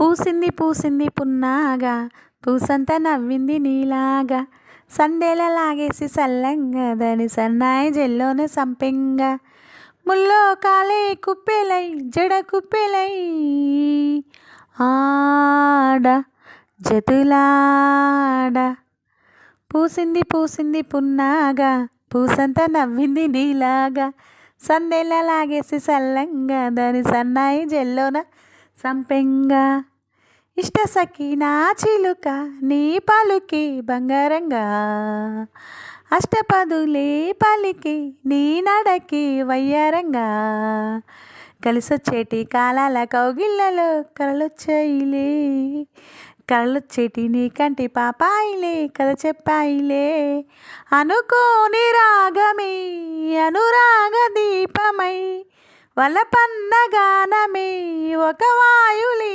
పూసింది పూసింది పున్నాగా పూసంత నవ్వింది నీలాగా. సందేలా లాగేసి సల్లంగా దాని సన్నాయి జెల్లోనే సంపెంగా. ముల్లో కాలే కుప్పెలై జడ కుప్పెలై. ఆడ జతులాడ. పూసింది పూసింది పున్నాగా పూసంత నవ్వింది నీలాగా. సందేలా లాగేసి సల్లంగా దాని సన్నాయి జెల్లోన సంపెంగా. ఇష్ట సఖి నా చిలుక నీ పలుకి బంగారంగా. అష్టపదులే పలికి నీ నడకి వయ్యారంగా. కలిసొచ్చేటి కాలాల కౌగిళ్ళలో కలలొచ్చాయిలే. కళ్ళొచ్చేటి నీ కంటి పాపాయిలే కథ చెప్పాయిలే అనుకోని రాగమే అను వలపన్న గానమే ఒక వాయులే.